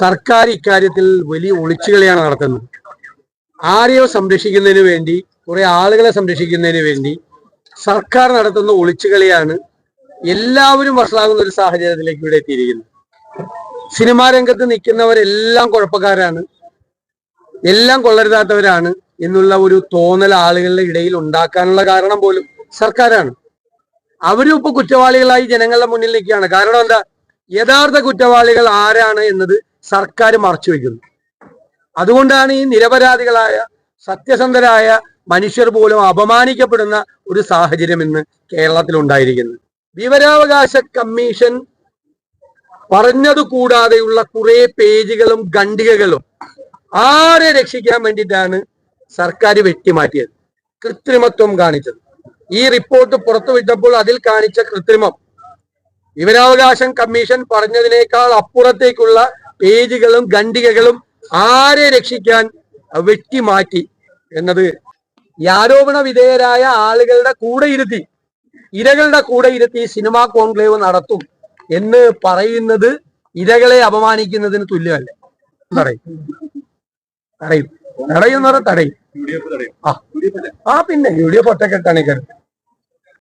സർക്കാർ ഇക്കാര്യത്തിൽ വലിയ ഒളിച്ചുകളിയാണ് നടത്തുന്നത്. ആരെയോ സംരക്ഷിക്കുന്നതിന് വേണ്ടി കുറെ ആളുകളെ സംരക്ഷിക്കുന്നതിന് വേണ്ടി സർക്കാർ നടത്തുന്ന ഒളിച്ചുകളിയാണ് എല്ലാവരും വഷളാകുന്ന ഒരു സാഹചര്യത്തിലേക്ക് ഇവിടെ എത്തിയിരിക്കുന്നത്. സിനിമാ രംഗത്ത് നിൽക്കുന്നവരെല്ലാം കുഴപ്പക്കാരാണ്. എല്ലാം കൊള്ളരുതാത്തവരാണ് എന്നുള്ള ഒരു തോന്നൽ ആളുകളുടെ ഇടയിൽ ഉണ്ടാക്കാനുള്ള കാരണം പോലും സർക്കാരാണ്. അവരും ഇപ്പൊ കുറ്റവാളികളായി ജനങ്ങളുടെ മുന്നിൽ നിൽക്കുകയാണ്. കാരണം എന്താ? യഥാർത്ഥ കുറ്റവാളികൾ ആരാണ് എന്നത് സർക്കാർ മറച്ചു വയ്ക്കുന്നു. അതുകൊണ്ടാണ് ഈ നിരപരാധികളായ സത്യസന്ധരായ മനുഷ്യർ പോലും അപമാനിക്കപ്പെടുന്ന ഒരു സാഹചര്യം ഇന്ന് കേരളത്തിൽ ഉണ്ടായിരിക്കുന്നത്. വിവരാവകാശ കമ്മീഷൻ പറഞ്ഞത് കൂടാതെയുള്ള കുറെ പേജുകളും ഖണ്ഡികകളും ആരെ രക്ഷിക്കാൻ വേണ്ടിയിട്ടാണ് സർക്കാർ വെട്ടിമാറ്റിയത് കൃത്രിമത്വം കാണിച്ചത്. ഈ റിപ്പോർട്ട് പുറത്തുവിട്ടപ്പോൾ അതിൽ കാണിച്ച കൃത്രിമം വിവരാവകാശം കമ്മീഷൻ പറഞ്ഞതിനേക്കാൾ അപ്പുറത്തേക്കുള്ള പേജുകളും ഖണ്ഡികകളും ആരെ രക്ഷിക്കാൻ വെട്ടിമാറ്റി എന്നത് ഈ ആരോപണ വിധേയരായ ആളുകളുടെ കൂടെ ഇരുത്തി ഇരകളുടെ കൂടെ ഇരുത്തി സിനിമാ കോൺക്ലേവ് നടത്തും എന്ന് പറയുന്നത് ഇരകളെ അപമാനിക്കുന്നതിന് തുല്യമല്ല. തടയും. തടയും. തടയും. എന്ന് പറഞ്ഞാൽ തടയും. ആ പിന്നെ യു ഡി എഫ് ഒറ്റക്കെട്ടാണ് ഈ കരുത്ത്.